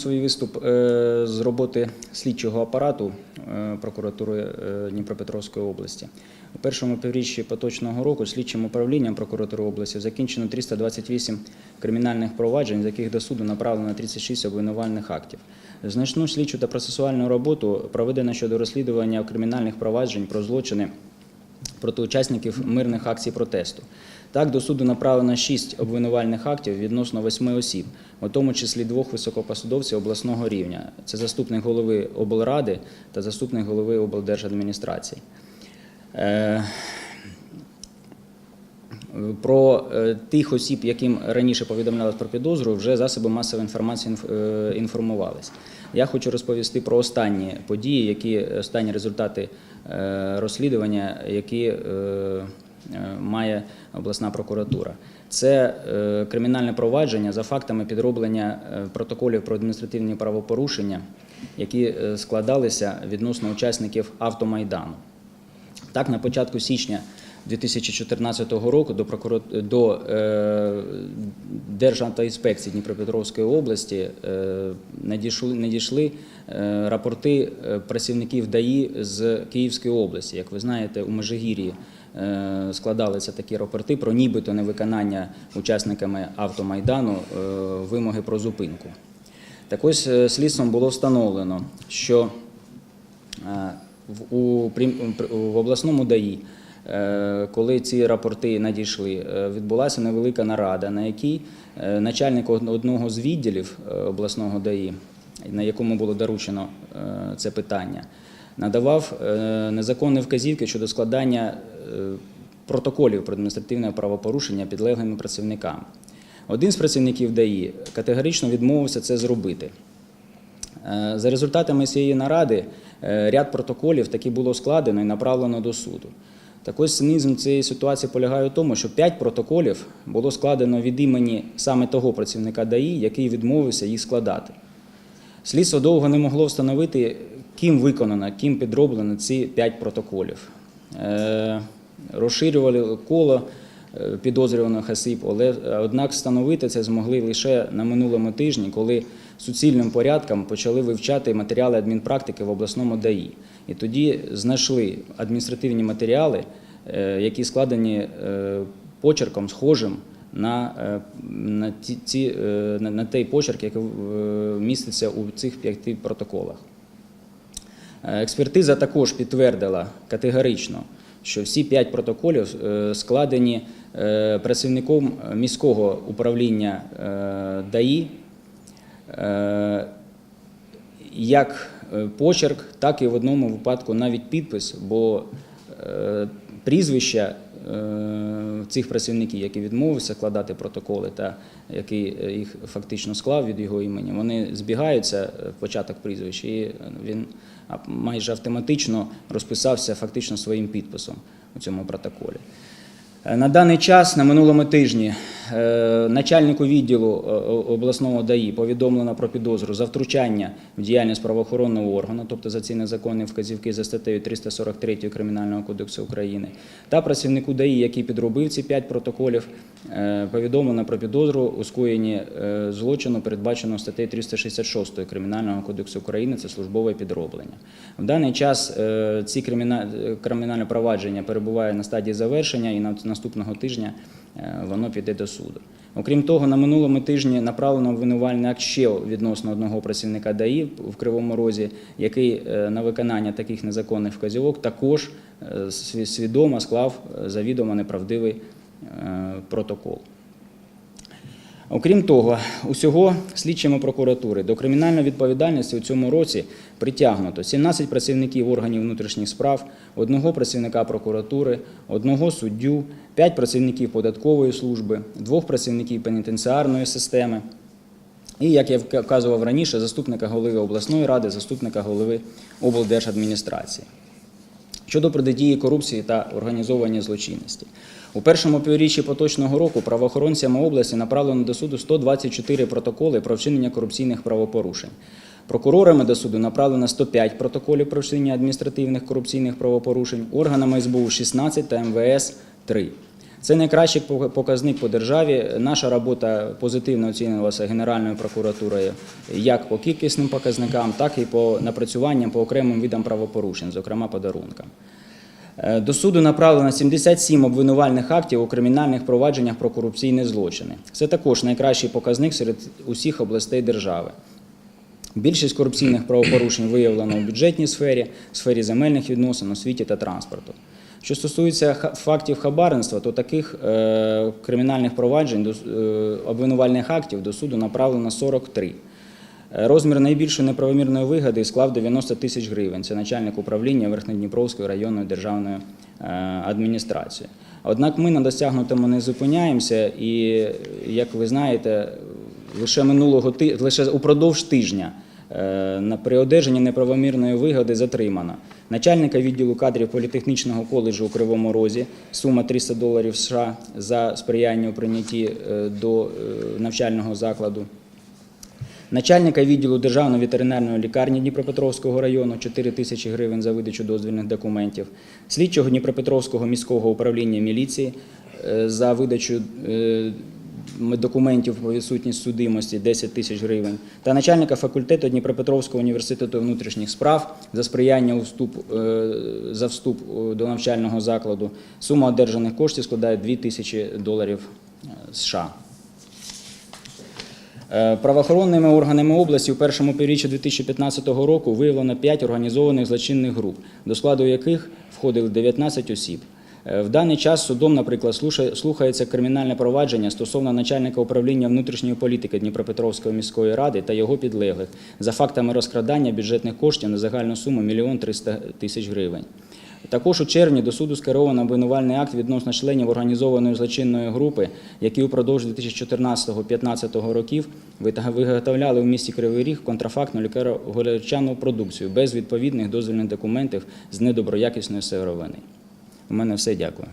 Свій виступ е, з роботи слідчого апарату е, прокуратури е, Дніпропетровської області. У першому півріччі поточного року слідчим управлінням прокуратури області закінчено 328 кримінальних проваджень, з яких до суду направлено 36 обвинувальних актів. Значну слідчу та процесуальну роботу проведено щодо розслідування кримінальних проваджень про злочини проти учасників мирних акцій протесту. Так, до суду направлено шість обвинувальних актів відносно восьми осіб, у тому числі двох високопосадовців обласного рівня. Це заступник голови облради та заступник голови облдержадміністрації. Е, Про е, тих осіб, яким раніше повідомлялось про підозру, вже засоби масової інформації е, інформувались. Я хочу розповісти про останні події, які останні результати розслідування, які має обласна прокуратура. Це е, кримінальне провадження за фактами підроблення е, протоколів про адміністративні правопорушення, які е, складалися відносно учасників автомайдану. Так, на початку січня 2014 року до, прокурор... до е, Державтоінспекції Дніпропетровської області е, надійшли, надійшли е, рапорти е, працівників ДАІ з Київської області. Як ви знаєте, у Межигір'ї е, складалися такі рапорти про нібито невиконання учасниками автомайдану е, вимоги про зупинку. Так ось е, слідством було встановлено, що Е, в, у, в обласному ДАІ, коли ці рапорти надійшли, е, відбулася невелика нарада, на якій е, начальник одного з відділів е, обласного ДАІ, на якому було доручено е, це питання, надавав е, незаконні вказівки щодо складання е, протоколів про адміністративне правопорушення підлеглими працівниками. Один з працівників ДАІ категорично відмовився це зробити. Е, За результатами цієї наради е, ряд протоколів таки було складено і направлено до суду. Так ось цинізм цієї ситуації полягає в тому, що п'ять протоколів було складено від імені саме того працівника ДАІ, який відмовився їх складати. Слідство довго не могло встановити, ким виконано, ким підроблено ці п'ять протоколів. Е, Розширювали коло е, підозрюваних осіб, але е, однак встановити це змогли лише на минулому тижні, коли суцільним порядком почали вивчати матеріали адмінпрактики в обласному ДАІ. І тоді знайшли адміністративні матеріали, е, які складені е, почерком схожим на, е, на, ті, на, на той почерк, який міститься у цих п'яти протоколах. Експертиза також підтвердила категорично, що всі п'ять протоколів складені працівником міського управління ДАІ як почерк, так і в одному випадку навіть підпис, бо е, прізвища е, цих працівників, які відмовилися складати протоколи, та який е, їх фактично склав від його імені, вони збігаються е, в початок прізвища, і він майже автоматично розписався фактично своїм підписом у цьому протоколі. Е, На даний час, на минулому тижні, е, начальнику відділу е, обласного ДАІ повідомлено про підозру за втручання в діяльність правоохоронного органу, тобто за ці незаконні вказівки за статтею 343 Кримінального кодексу України, та працівнику ДАІ, який підробив ці п'ять протоколів, повідомлено про підозру у скоєнні злочину, передбаченого статтею 366 Кримінального кодексу України, це службове підроблення. В даний час ці криміна- кримінальне провадження перебуває на стадії завершення і на наступного тижня е, воно піде до суду. Окрім того, на минулому тижні направлено обвинувальний акт ще відносно одного працівника ДАІ в Кривому Розі, який е, на виконання таких незаконних вказівок також е, свідомо склав завідомо неправдивий протокол. Окрім того, усього слідчими прокуратури до кримінальної відповідальності у цьому році притягнуто 17 працівників органів внутрішніх справ, одного працівника прокуратури, одного суддю, 5 працівників податкової служби, двох працівників пенітенціарної системи. І, як я вказував раніше, заступника голови обласної ради, заступника голови облдержадміністрації щодо протидії корупції та організованій злочинності. У першому півріччі поточного року правоохоронцями області направлено до суду 124 протоколи про вчинення корупційних правопорушень. Прокурорами до суду направлено 105 протоколів про вчинення адміністративних корупційних правопорушень, органами СБУ 16 та МВС 3. Це найкращий показник по державі. Наша робота позитивно оцінювалася Генеральною прокуратурою як по кількісним показникам, так і по напрацюванням по окремим видам правопорушень, зокрема подарункам. Е, До суду направлено 77 обвинувальних актів у кримінальних провадженнях про корупційні злочини. Це також найкращий показник серед усіх областей держави. Більшість корупційних правопорушень виявлено у бюджетній сфері, сфері земельних відносин, освіті та транспорту. Що стосується фактів хабарництва, то таких е, кримінальних проваджень, е, обвинувальних актів до суду направлено 43. Е, Розмір найбільшої неправомірної вигоди склав 90 тисяч гривень. Це начальник управління Верхньодніпровської районної державної адміністрації. Однак ми на досягнутому не зупиняємося, і як ви знаєте, лише минулого лише упродовж тижня при одержанні неправомірної вигоди затримано начальника відділу кадрів політехнічного коледжу у Кривому Розі, сума 300 доларів США за сприяння у прийнятті е, до е, навчального закладу. Начальника відділу Державної ветеринарної лікарні Дніпропетровського району. 4 тисячі гривень за видачу дозвільних документів, слідчого Дніпропетровського міського управління міліції е, за видачу е, документів про відсутність судимості 10 тисяч гривень, та начальника факультету Дніпропетровського університету внутрішніх справ за сприяння вступ, е, за вступ е, до навчального закладу. Сума одержаних коштів складає 2 тисячі доларів е, США. Правоохоронними органами області у першому півріччі 2015 року виявлено 5 організованих злочинних груп, до складу яких входили 19 осіб. Е, В даний час судом, наприклад, слухається кримінальне провадження стосовно начальника управління внутрішньої політики Дніпропетровської міської ради та його підлеглих за фактами розкрадання бюджетних коштів на загальну суму 1 300 тисяч гривень. Також у червні до суду скеровано обвинувальний акт відносно членів організованої злочинної групи, які упродовж 2014-2015 років виготовляли в місті Кривий Ріг контрафактну лікаро-горячану продукцію без відповідних дозвільних документів з недоброякісної сировини. У мене все дякую.